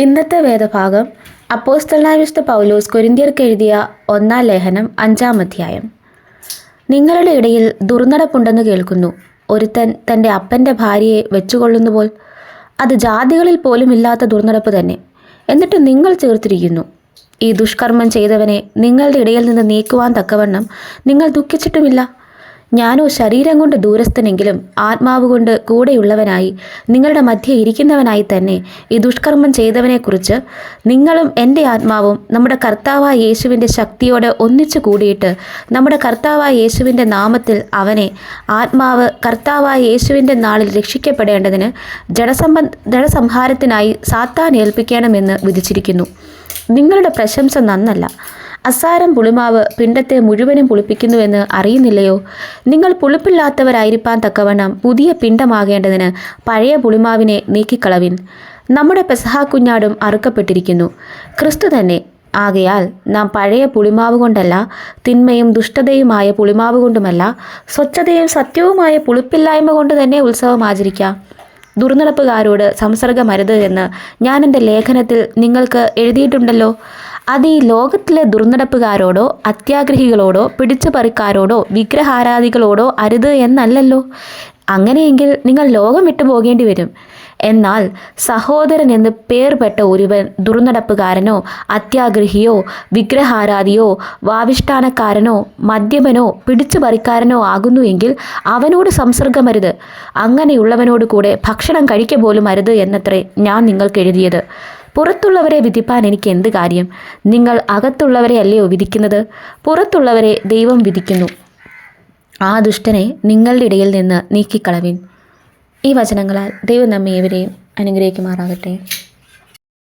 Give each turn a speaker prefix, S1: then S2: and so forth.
S1: ഇന്നത്തെ വേദഭാഗം അപ്പോസ്തലനായ വിശുദ്ധ പൗലോസ് കൊരിന്ത്യർക്ക് എഴുതിയ ഒന്നാം ലേഖനം അഞ്ചാം അധ്യായം. നിങ്ങളുടെ ഇടയിൽ ദുർനടപ്പുണ്ടെന്ന് കേൾക്കുന്നു. ഒരുത്തൻ തന്റെ അപ്പന്റെ ഭാര്യയെ വെച്ചുകൊള്ളുന്നുപോൽ അത് ജാതികളിൽ പോലും ഇല്ലാത്ത ദുർനടപ്പ് തന്നെ. എന്നിട്ട് നിങ്ങൾ ചേർത്തിരിക്കുന്നു. ഈ ദുഷ്കർമ്മം ചെയ്തവനെ നിങ്ങളുടെ ഇടയിൽ നിന്ന് നീക്കുവാൻ തക്കവണ്ണം നിങ്ങൾ ദുഃഖിച്ചിട്ടുമില്ല. ഞാനോ ശരീരം കൊണ്ട് ദൂരസ്ഥനെങ്കിലും ആത്മാവ് കൊണ്ട് കൂടെയുള്ളവനായി നിങ്ങളുടെ മധ്യ ഇരിക്കുന്നവനായി തന്നെ ഈ ദുഷ്കർമ്മം ചെയ്തവനെക്കുറിച്ച് നിങ്ങളും എന്റെ ആത്മാവും നമ്മുടെ കർത്താവായ യേശുവിന്റെ ശക്തിയോട് ഒന്നിച്ചു കൂടിയിട്ട് നമ്മുടെ കർത്താവായ യേശുവിന്റെ നാമത്തിൽ അവനെ ആത്മാവ് കർത്താവായ യേശുവിന്റെ നാളിൽ രക്ഷിക്കപ്പെടേണ്ടതിന് ജഡസംബ ജഡസംഹാരത്തിനായി സാത്താൻ ഏൽപ്പിക്കണമെന്ന് വിധിച്ചിരിക്കുന്നു. നിങ്ങളുടെ പ്രശംസ നന്നല്ല. അസാരം പുളിമാവ് പിണ്ടത്തെ മുഴുവനും പുളിപ്പിക്കുന്നുവെന്ന് അറിയുന്നില്ലയോ? നിങ്ങൾ പുളിപ്പില്ലാത്തവരായിരിക്കാൻ തക്കവണ്ണം പുതിയ പിണ്ടമാകേണ്ടതിന് പഴയ പുളിമാവിനെ നീക്കിക്കളവിൻ. നമ്മുടെ പെസഹാ കുഞ്ഞാടും അറുക്കപ്പെട്ടിരിക്കുന്നു. ക്രിസ്തു തന്നെ. ആകയാൽ നാം പഴയ പുളിമാവ് കൊണ്ടല്ല തിന്മയും ദുഷ്ടതയുമായ പുളിമാവ് കൊണ്ടുമല്ല സ്വച്ഛതയും സത്യവുമായ പുളിപ്പില്ലായ്മ കൊണ്ട് തന്നെ ഉത്സവം ആചരിക്കാം. ദുർനടപ്പുകാരോട് സംസർഗമരുത് എന്ന് ഞാൻ എന്റെ ലേഖനത്തിൽ നിങ്ങൾക്ക് എഴുതിയിട്ടുണ്ടല്ലോ. അത് ഈ ലോകത്തിലെ ദുർനടപ്പുകാരോടോ അത്യാഗ്രഹികളോടോ പിടിച്ചുപറിക്കാരോടോ വിഗ്രഹാരാധികളോടോ അരുത് എന്നല്ലല്ലോ. അങ്ങനെയെങ്കിൽ നിങ്ങൾ ലോകം വിട്ടു പോകേണ്ടി വരും. എന്നാൽ സഹോദരൻ എന്ന് പേർപെട്ട ഒരുവൻ ദുർനടപ്പുകാരനോ അത്യാഗ്രഹിയോ വിഗ്രഹാരാധിയോ വാവിഷ്ഠാനക്കാരനോ മദ്യപനോ പിടിച്ചുപറിക്കാരനോ ആകുന്നുവെങ്കിൽ അവനോട് സംസർഗമരുത്. അങ്ങനെയുള്ളവനോട് കൂടെ ഭക്ഷണം കഴിക്കുക പോലും അരുത് എന്നത്രേ ഞാൻ നിങ്ങൾക്ക് എഴുതിയത്. പുറത്തുള്ളവരെ വിധിപ്പാൻ എനിക്ക് എന്ത് കാര്യം? നിങ്ങൾ അകത്തുള്ളവരെ അല്ലയോ വിധിക്കുന്നത്? പുറത്തുള്ളവരെ ദൈവം വിധിക്കുന്നു. ആ ദുഷ്ടനെ നിങ്ങളുടെ ഇടയിൽ നിന്ന് നീക്കിക്കളവിൻ. ഈ വചനങ്ങളാൽ ദൈവം നമ്മെ ഏവരെയും അനുഗ്രഹിക്കുമാറാകട്ടെ.